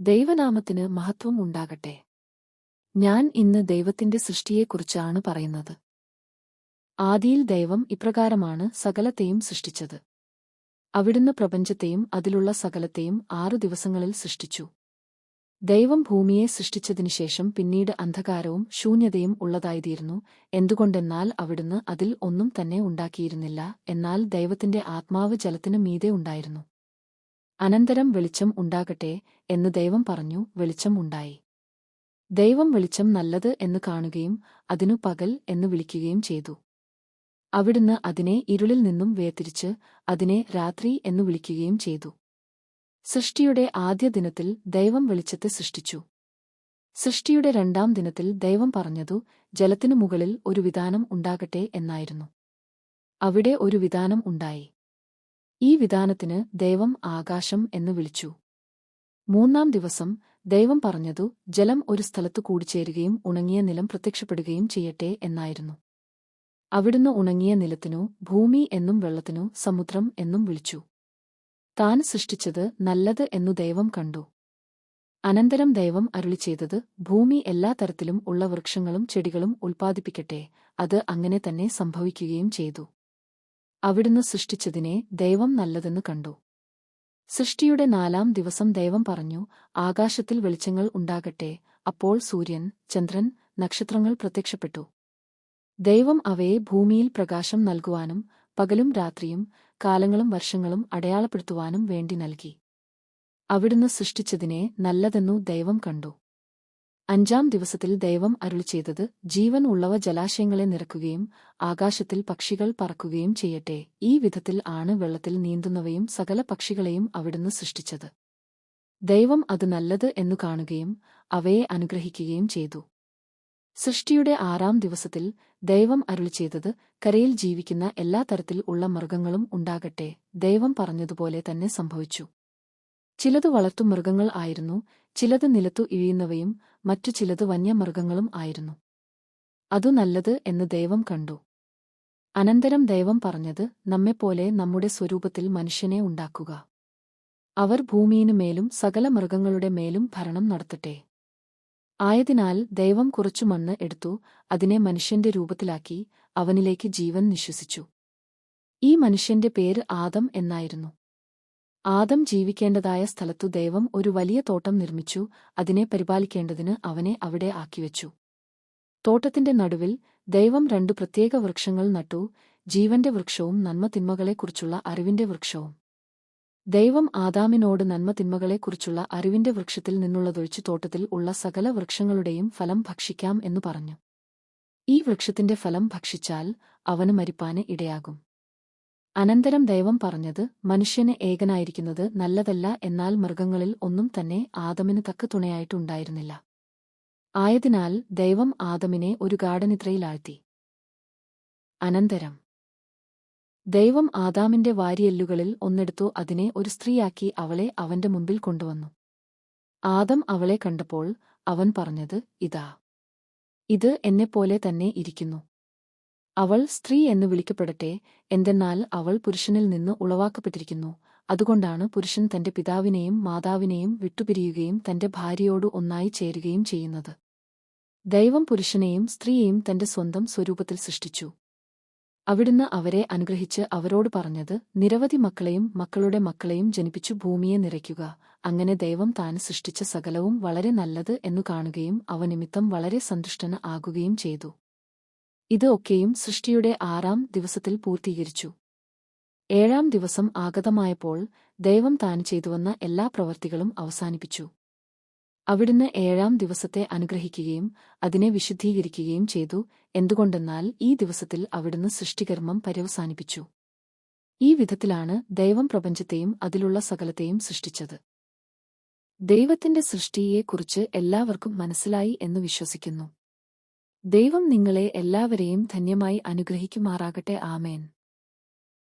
ദൈവനാമത്തിന് മഹത്വം ഉണ്ടാകട്ടെ. ഞാൻ ഇന്ന് ദൈവത്തിന്റെ സൃഷ്ടിയെക്കുറിച്ചാണ് പറയുന്നത്. ആദിയിൽ ദൈവം ഇപ്രകാരമാണ് സകലത്തെയും സൃഷ്ടിച്ചത്. അവിടുന്ന് പ്രപഞ്ചത്തെയും അതിലുള്ള സകലത്തെയും ആറു ദിവസങ്ങളിൽ സൃഷ്ടിച്ചു. ദൈവം ഭൂമിയെ സൃഷ്ടിച്ചതിനുശേഷം പിന്നീട് അന്ധകാരവും ശൂന്യതയും ഉള്ളതായിത്തീരുന്നു. എന്തുകൊണ്ടെന്നാൽ അവിടുന്ന് അതിൽ ഒന്നും തന്നെ ഉണ്ടാക്കിയിരുന്നില്ല. എന്നാൽ ദൈവത്തിന്റെ ആത്മാവ് ജലത്തിനു മീതെ ഉണ്ടായിരുന്നു. അനന്തരം വെളിച്ചം ഉണ്ടാകട്ടെ എന്ന് ദൈവം പറഞ്ഞു വെളിച്ചം ഉണ്ടായി. ദൈവം വെളിച്ചം നല്ലത് എന്ന് കാണുകയും അതിനു പകൽ എന്ന് വിളിക്കുകയും ചെയ്തു. അവിടുന്ന് അതിനെ ഇരുളിൽ നിന്നും വേർതിരിച്ച് അതിനെ രാത്രി എന്ന് വിളിക്കുകയും ചെയ്തു. സൃഷ്ടിയുടെ ആദ്യ ദിനത്തിൽ ദൈവം വെളിച്ചത്തെ സൃഷ്ടിച്ചു. സൃഷ്ടിയുടെ രണ്ടാം ദിനത്തിൽ ദൈവം പറഞ്ഞതു ജലത്തിനു മുകളിൽ ഒരു വിധാനം ഉണ്ടാകട്ടെ എന്നായിരുന്നു. അവിടെ ഒരു വിധാനം ഉണ്ടായി. ഈ വിധാനത്തിന് ദൈവം ആകാശം എന്ന് വിളിച്ചു. മൂന്നാം ദിവസം ദൈവം പറഞ്ഞതു ജലം ഒരു സ്ഥലത്തു കൂടിച്ചേരുകയും ഉണങ്ങിയ നിലം പ്രത്യക്ഷപ്പെടുകയും ചെയ്യട്ടെ എന്നായിരുന്നു. അവിടുന്ന് ഉണങ്ങിയ നിലത്തിനു ഭൂമി എന്നും വെള്ളത്തിനു സമുദ്രം എന്നും വിളിച്ചു. താൻ സൃഷ്ടിച്ചത് നല്ലത് എന്നു ദൈവം കണ്ടു. അനന്തരം ദൈവം അരുളി ചെയ്തത് ഭൂമി എല്ലാ തരത്തിലും ഉള്ള വൃക്ഷങ്ങളും ചെടികളും ഉൽപ്പാദിപ്പിക്കട്ടെ അത് അങ്ങനെ തന്നെ സംഭവിക്കുകയും ചെയ്തു. അവിടുന്ന് സൃഷ്ടിച്ചതിനെ ദൈവം നല്ലതെന്ന് കണ്ടു. സൃഷ്ടിയുടെ നാലാം ദിവസം ദൈവം പറഞ്ഞു ആകാശത്തിൽ വെളിച്ചങ്ങൾ ഉണ്ടാകട്ടെ. അപ്പോൾ സൂര്യൻ ചന്ദ്രൻ നക്ഷത്രങ്ങൾ പ്രത്യക്ഷപ്പെട്ടു. ദൈവം അവയെ ഭൂമിയിൽ പ്രകാശം നൽകുവാനും പകലും രാത്രിയും കാലങ്ങളും വർഷങ്ങളും അടയാളപ്പെടുത്തുവാനും വേണ്ടി നൽകി. അവിടുന്ന് സൃഷ്ടിച്ചതിനെ നല്ലതെന്നു ദൈവം കണ്ടു. അഞ്ചാം ദിവസത്തിൽ ദൈവം അരുളി ചെയ്തത് ജീവൻ ഉള്ളവ ജലാശയങ്ങളെ നിറക്കുകയും ആകാശത്തിൽ പക്ഷികൾ പറക്കുകയും ചെയ്യട്ടെ. ഈ വിധത്തിൽ ആണ് വെള്ളത്തിൽ നീന്തുന്നവയും സകല പക്ഷികളെയും അവിടുന്ന് സൃഷ്ടിച്ചത്. ദൈവം അത് നല്ലത് എന്നു കാണുകയും അവയെ അനുഗ്രഹിക്കുകയും ചെയ്തു. സൃഷ്ടിയുടെ ആറാം ദിവസത്തിൽ ദൈവം അരുളി ചെയ്തത് കരയിൽ ജീവിക്കുന്ന എല്ലാ തരത്തിൽ ഉള്ള മൃഗങ്ങളും ഉണ്ടാകട്ടെ. ദൈവം പറഞ്ഞതുപോലെ തന്നെ സംഭവിച്ചു. ചിലത് വളർത്തുമൃഗങ്ങൾ ആയിരുന്നു ചിലത് നിലത്തു ഇഴിയുന്നവയും മറ്റു ചിലത് വന്യമൃഗങ്ങളും ആയിരുന്നു. അതു നല്ലത് എന്ന് ദൈവം കണ്ടു. അനന്തരം ദൈവം പറഞ്ഞത് നമ്മെപ്പോലെ നമ്മുടെ സ്വരൂപത്തിൽ മനുഷ്യനെ ഉണ്ടാക്കുക. അവർ ഭൂമിയിനുമേലും സകല മൃഗങ്ങളുടെ മേലും ഭരണം നടത്തട്ടെ. ആയതിനാൽ ദൈവം കുറച്ചു മണ്ണ് എടുത്തു അതിനെ മനുഷ്യന്റെ രൂപത്തിലാക്കി അവനിലേക്ക് ജീവൻ നിശ്വസിച്ചു. ഈ മനുഷ്യന്റെ പേര് ആദം എന്നായിരുന്നു. ആദം ജീവിക്കേണ്ടതായ സ്ഥലത്തു ദൈവം ഒരു വലിയ തോട്ടം നിർമ്മിച്ചു അതിനെ പരിപാലിക്കേണ്ടതിന് അവനെ അവിടെ ആക്കിവെച്ചു. തോട്ടത്തിന്റെ നടുവിൽ ദൈവം രണ്ടു പ്രത്യേക വൃക്ഷങ്ങൾ നട്ടു ജീവന്റെ വൃക്ഷവും നന്മതിന്മകളെക്കുറിച്ചുള്ള അറിവിന്റെ വൃക്ഷവും. ദൈവം ആദാമിനോട് നന്മതിന്മകളെക്കുറിച്ചുള്ള അറിവിന്റെ വൃക്ഷത്തിൽ നിന്നുള്ളതൊഴിച്ചു തോട്ടത്തിൽ ഉള്ള സകല വൃക്ഷങ്ങളുടെയും ഫലം ഭക്ഷിക്കാം എന്നു പറഞ്ഞു. ഈ വൃക്ഷത്തിന്റെ ഫലം ഭക്ഷിച്ചാൽ അവന് മരിപ്പാന് ഇടയാകും. അനന്തരം ദൈവം പറഞ്ഞത് മനുഷ്യന് ഏകനായിരിക്കുന്നത് നല്ലതല്ല എന്നാൽ മൃഗങ്ങളിൽ ഒന്നും തന്നെ ആദമിന് തക്ക തുണയായിട്ടുണ്ടായിരുന്നില്ല. ആയതിനാൽ ദൈവം ആദമിനെ ഒരു ഗാഠനിദ്രയിലാഴ്ത്തി. അനന്തരം. ദൈവം ആദാമിന്റെ വാരിയെല്ലുകളിൽ ഒന്നെടുത്തു അതിനെ ഒരു സ്ത്രീയാക്കി അവളെ അവന്റെ മുമ്പിൽ കൊണ്ടുവന്നു. ആദം അവളെ കണ്ടപ്പോൾ അവൻ പറഞ്ഞത് ഇതാ. ഇത് എന്നെപ്പോലെ തന്നെ ഇരിക്കുന്നു. അവൾ സ്ത്രീ എന്ന് വിളിക്കപ്പെടട്ടെ എന്തെന്നാൽ അവൾ പുരുഷനിൽ നിന്ന് ഉളവാക്കപ്പെട്ടിരിക്കുന്നു. അതുകൊണ്ടാണ് പുരുഷൻ തന്റെ പിതാവിനെയും മാതാവിനെയും വിട്ടുപിരിയുകയും തന്റെ ഭാര്യയോട് ഒന്നായി ചേരുകയും ചെയ്യുന്നത്. ദൈവം പുരുഷനെയും സ്ത്രീയെയും തന്റെ സ്വന്തം സ്വരൂപത്തിൽ സൃഷ്ടിച്ചു. അവിടുന്ന് അവരെ അനുഗ്രഹിച്ച് അവരോട് പറഞ്ഞത് നിരവധി മക്കളെയും മക്കളുടെ മക്കളെയും ജനിപ്പിച്ചു ഭൂമിയെ നിറയ്ക്കുക. അങ്ങനെ ദൈവം താൻ സൃഷ്ടിച്ച സകലവും വളരെ നല്ലത് എന്നു കാണുകയും അവ നിമിത്തം വളരെ സന്തുഷ്ടന് ആകുകയും ചെയ്തു. ഇത് ഒക്കെയും സൃഷ്ടിയുടെ ആറാം ദിവസത്തിൽ പൂർത്തീകരിച്ചു. ഏഴാം ദിവസം ആഗതമായപ്പോൾ ദൈവം താൻ ചെയ്തുവന്ന എല്ലാ പ്രവർത്തികളും അവസാനിപ്പിച്ചു. അവിടുന്ന് ഏഴാം ദിവസത്തെ അനുഗ്രഹിക്കുകയും അതിനെ വിശുദ്ധീകരിക്കുകയും ചെയ്തു എന്തുകൊണ്ടെന്നാൽ ഈ ദിവസത്തിൽ അവിടുന്ന് സൃഷ്ടികർമ്മം പര്യവസാനിപ്പിച്ചു. ഈ വിധത്തിലാണ് ദൈവം പ്രപഞ്ചത്തെയും അതിലുള്ള സകലത്തെയും സൃഷ്ടിച്ചത്. ദൈവത്തിന്റെ സൃഷ്ടിയെക്കുറിച്ച് എല്ലാവർക്കും മനസ്സിലായി എന്ന് വിശ്വസിക്കുന്നു. ദൈവം നിങ്ങളെ എല്ലാവരെയും ധന്യമായി അനുഗ്രഹിക്കുമാറാകട്ടെ. ആമേൻ.